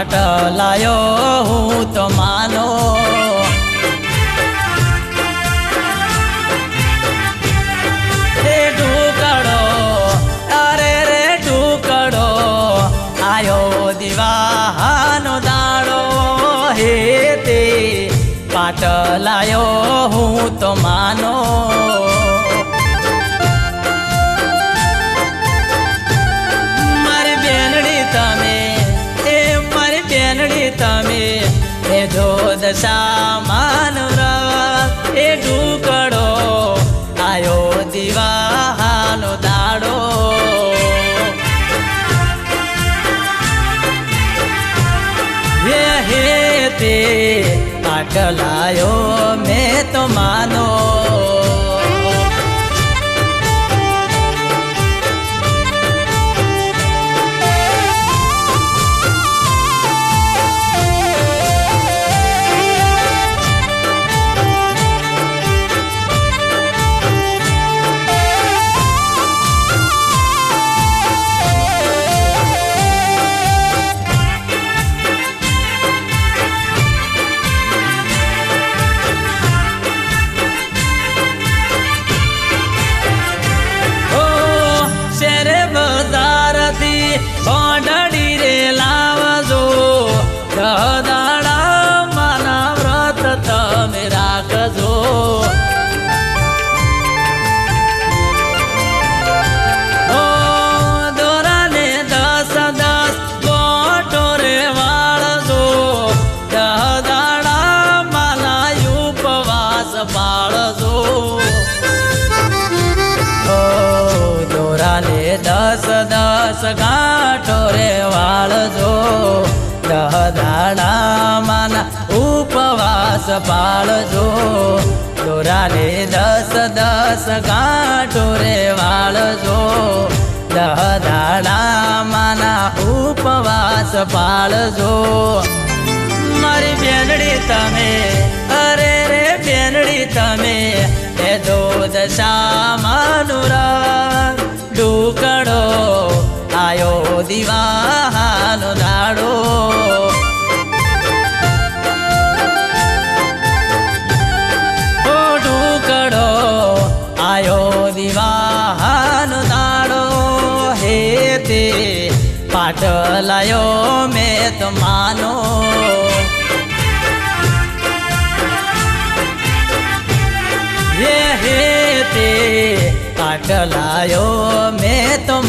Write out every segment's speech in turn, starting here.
પાટલાયો હું તો માનો દિવાહાનો દાડો. હે તે પાટલાયો હું તો માનો જો દશા માનવ એ ઢુકડો આયો દિવાનો દાડો. હે હે, તે આટલાયો મેં તો માનો. દાડા માના વ્રત તમે રાખજો. દસ દસ ગાંઠો રે વાળજો. દાડામાંના ઉપવાસ પાળજો દોરાને દસ દસ ગાંઠો રે વાળજો દહ દાડામાંના ઉપવાસ પાળજો મારી બેનડી તમે અરે રે બેનડી તમે એ દોધ દશા માનુરા ડુકડો આયો દિવાહાનો દાડો પાટલાયો મેં તો માનો હે હે તે પાટલાયો મેં તો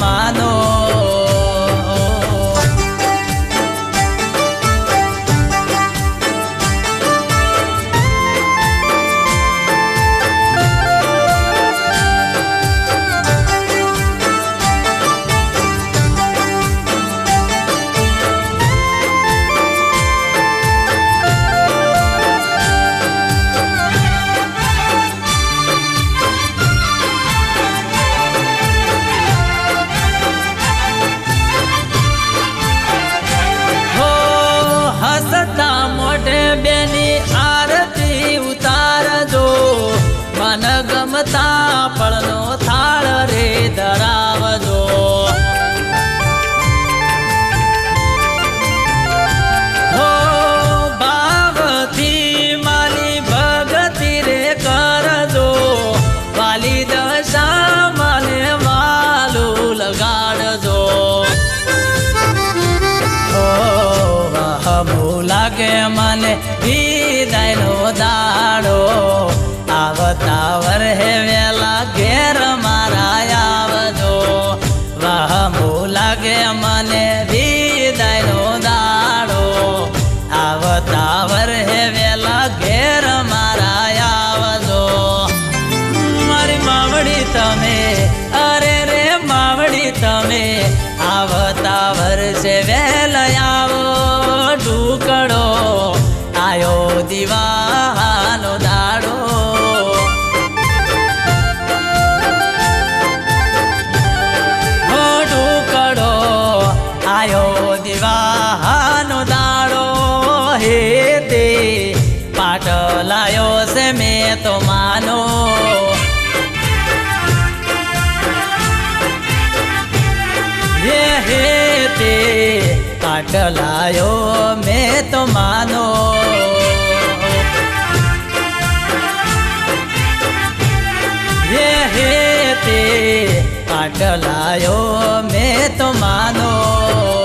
મન ગમતા પળનો થાળ રે ધરાવજો. હો, ભાવથી મારી ભગતી કરજો. વાલી દશા મને વાલું લગાડજો. ઓ વહમુ લાગે મને વિદાયનો દાડો. આવતા વરહે વેલા ઘેર મારા આવજો. વહમુ લાગે મને વિદાયનો દાડો. આવતા વરહે વેલા ઘેર મારા આવજો. મારી માવડી તમે, અરે રે માવડી તમે આવતા વર્ષે વેલ આવો ઢુકડો આયો દિવાનો મેં તો માનો. હે હે, તે પાટ પાટલાયો મેં તો માનો. હે હે, તે પાટલાયો મેં તો માનો.